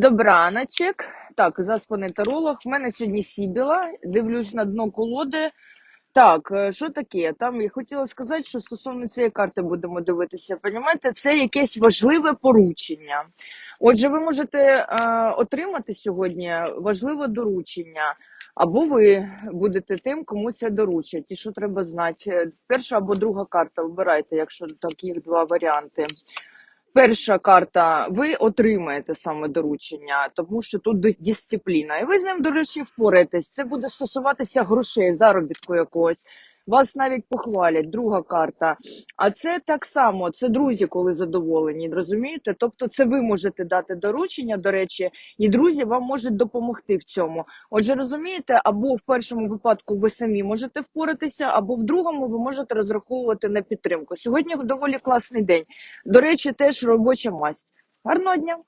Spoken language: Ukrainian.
Добраночок. Так, заспаний таролог. В мене сьогодні сібіла. Дивлюсь на дно колоди. Так, е, що таке? Там я хотіла сказати, що стосовно цієї карти будемо дивитися. Понімаєте, це якесь важливе поручення. Отже, ви можете е, отримати сьогодні важливе доручення, або ви будете тим, кому це доручать. І що треба знати? Перша або друга карта. Обирайте, якщо таких два варіанти. Перша карта, ви отримаєте саме доручення, тому що тут дис- дисципліна, і ви з ним, до речі, впораєтесь. Це буде стосуватися грошей, заробітку якогось. Вас навіть похвалять. Друга карта. А це так само, це друзі, коли задоволені, розумієте? Тобто, це ви можете дати доручення, до речі, і друзі вам можуть допомогти в цьому. Отже, розумієте, або в першому випадку ви самі можете впоратися, або в другому ви можете розраховувати на підтримку. Сьогодні доволі класний день. До речі, теж робоча масть. Гарного дня!